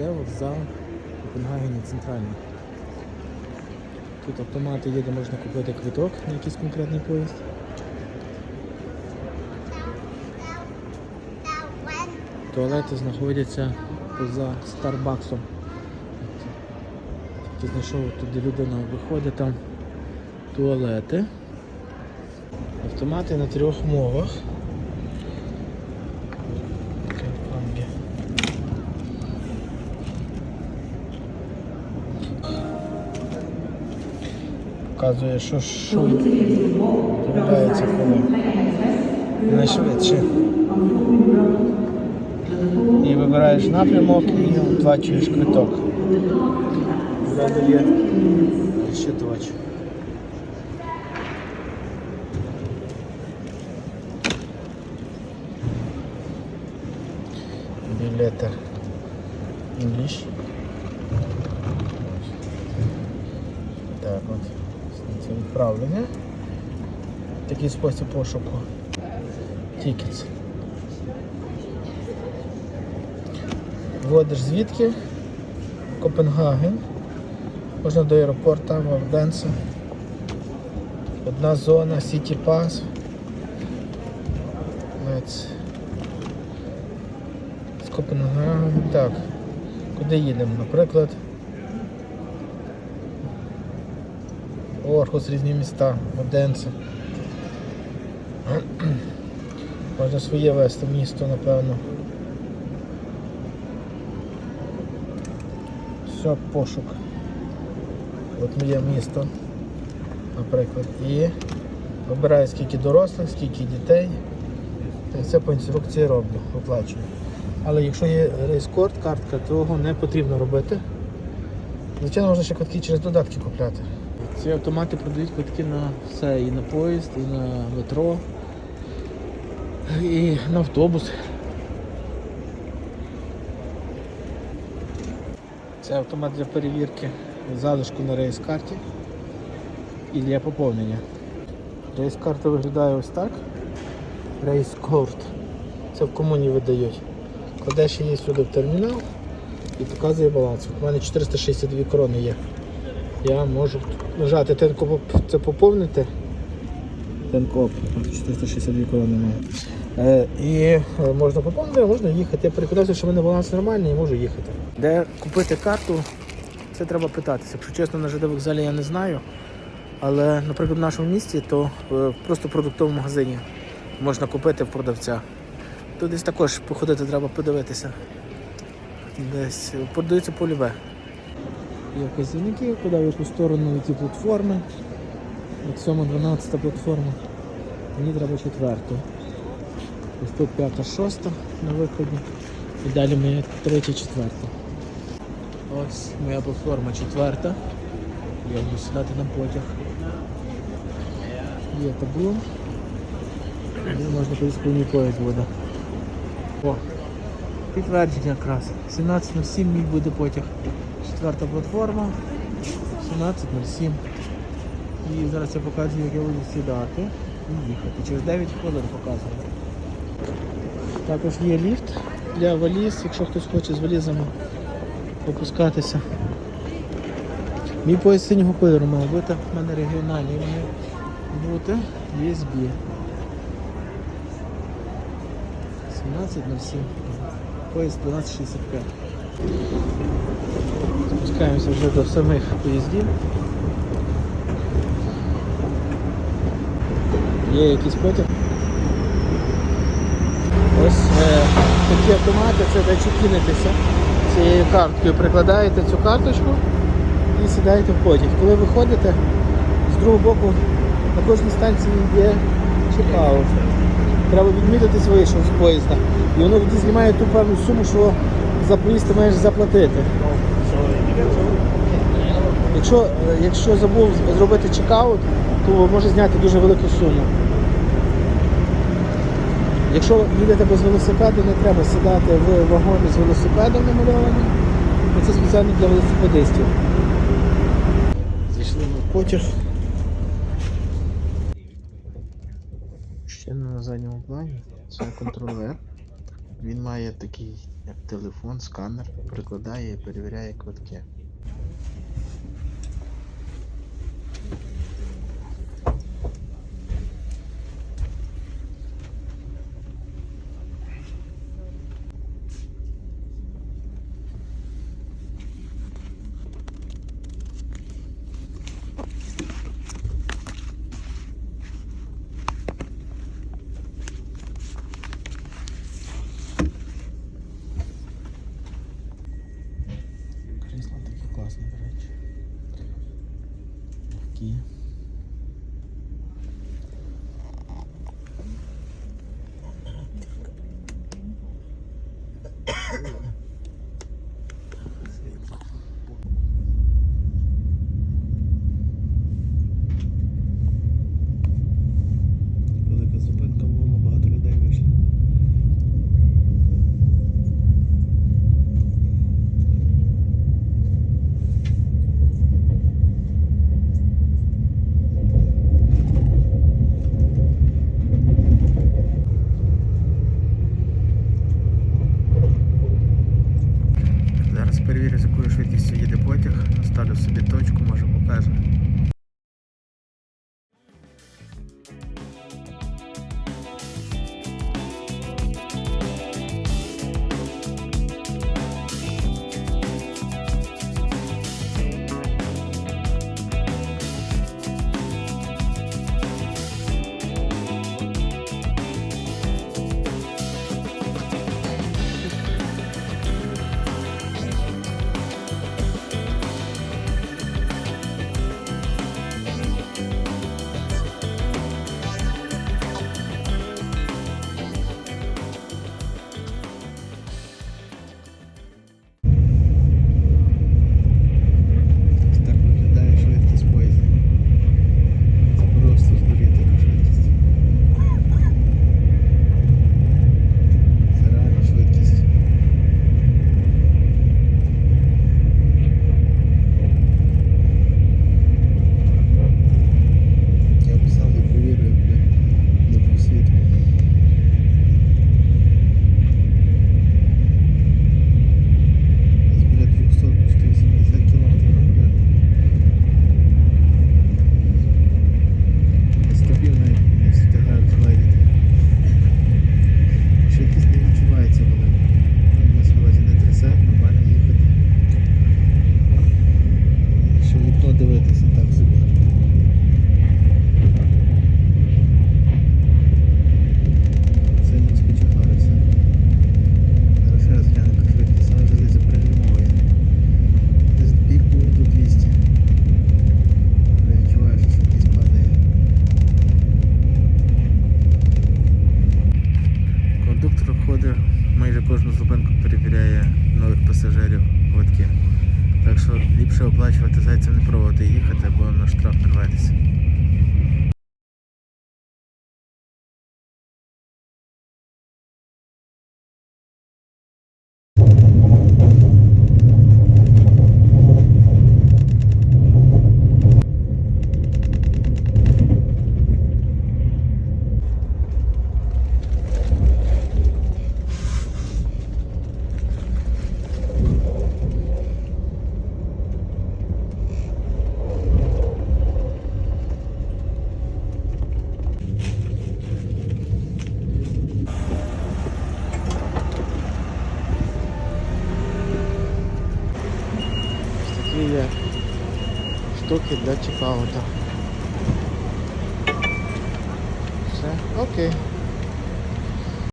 ЖД вокзал Копенгагені центральний. Тут автомати є, де можна купити квиток на якийсь конкретний поїзд. Туалети знаходяться поза Старбаксом. Тільки знайшов тут, де людина виходить, там туалети. Автомати на трьох мовах. Показує, що що відбувається коли найшвидше. І вибираєш напрямок і оплачуєш квиток. Ззаду є щитувач. Білети English. Відправлення. Такий спосіб пошуку. Tickets. Вводиш звідки? Копенгаген. Можна до аеропорту, Варденса. Одна зона, Pass. Let's. З Копенгагену. Так. Куди їдемо? Наприклад. Орхус, різні міста, Оденце. Можна своє вести місто, напевно. Все, пошук. От моє місто, наприклад. І вибираю скільки дорослих, скільки дітей. І це по інструкції роблю, оплачую. Але якщо є рейскорд, картка, то його не потрібно робити. Звичайно, можна ще квитки через додатки купляти. Ці автомати продають квитки на все, і на поїзд, і на метро, і на автобус. Це автомат для перевірки залишку на рейс-карті і для поповнення. Рейс-карта виглядає ось так. Рейс-корт. Це в комуні видають. Кладеш її сюди в термінал і показує баланс. У мене 462 корони є. Я можу нажати тенкоп, це поповнити. Тенкоп, 462 корони має. Е, і е, можна поповнити, а можна їхати. Я переконався, що в мене баланс нормальний і можу їхати. Де купити карту, це треба питатися. Якщо чесно, на ЖД вокзалі я не знаю. Але, наприклад, в нашому місті, то е, просто в продуктовому магазині можна купити в продавця. Тут десь також походити треба подивитися. Десь продаються поліве. Є вказівники, куди в яку сторону йти платформи. От 7-12 платформа. Мені треба четверту. Ось тут п'ята, шоста на виході. І далі моя третя, четверта. Ось моя платформа четверта. Я буду сідати на потяг. Є табло. І можна колись повний поїзд буде. О, підтвердження якраз. 17.07 мій буде потяг. Четверта платформа. 17.07. І зараз я показую, як я буду сідати і їхати. Через 9 хвилин показую. Також є ліфт для валіз, якщо хтось хоче з валізами опускатися. Мій поїзд синього кольору має бути, в мене регіональний має бути USB. 17.07. Поїзд 12.65. Спускаємося вже до самих поїздів. Є якийсь потяг. Ось е, такі автомати, це де чекінитися цією карткою. Прикладаєте цю карточку і сідаєте в потяг. Коли виходите, з другого боку на кожній станції є чекаут. Треба відмітитись вийшов з поїзда. І воно знімає ту певну суму, що за проїзд ти маєш заплатити. Якщо, е, якщо забув зробити чекаут, то може зняти дуже велику суму. Якщо їдете без велосипеду, не треба сідати в вагоні з велосипедом намальованим, бо це спеціально для велосипедистів. Зійшли в потяг. Ще на задньому плані це контролер. Він має такий як телефон, сканер, прикладає і перевіряє квитки. Штуки для чекаута. Все, окей.